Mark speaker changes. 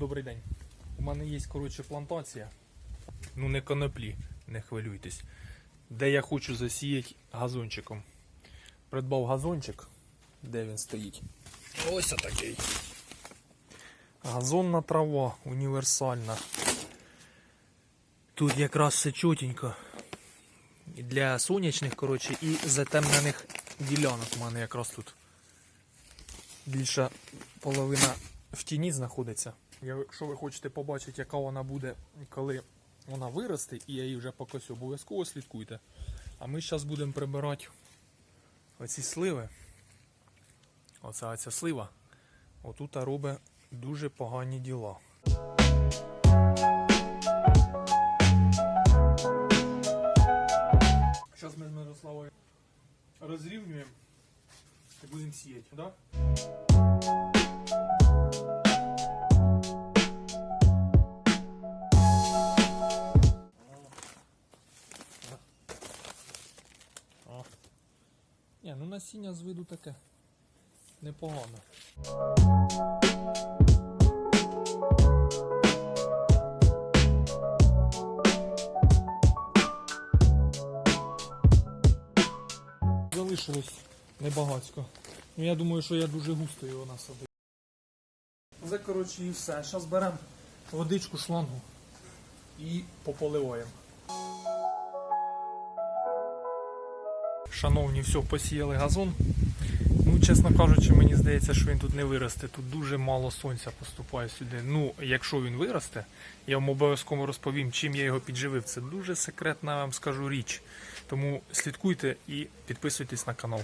Speaker 1: Добрий день. У мене є, коротше, плантація. Ну, не коноплі, не хвилюйтесь. Де я хочу засіяти газончиком. Придбав газончик. Де він стоїть? Ось такий. Газонна трава універсальна. Тут якраз все чотенько. Для сонячних, коротше, і затемнених ділянок у мене якраз тут. Більша половина в тіні знаходиться. Якщо ви хочете побачити, яка вона буде, коли вона виросте, і я її вже покосю, обов'язково слідкуйте. А ми зараз будемо прибирати оці сливи. Оця ця слива. Отут робить дуже погані діла. Зараз ми з Мирославою розрівнюємо і будемо сіяти? Да? Ні, ну насіння з виду таке непогано. Залишилось небагацько. Ну я думаю, що я дуже густо його насадив. Це коротше і все. Зараз беремо водичку шлангу і пополиваємо. Шановні, все, посіяли газон. Ну, чесно кажучи, мені здається, що він тут не виросте. Тут дуже мало сонця поступає сюди. Ну, якщо він виросте, я вам обов'язково розповім, чим я його підживив. Це дуже секретна, я вам скажу річ. Тому слідкуйте і підписуйтесь на канал.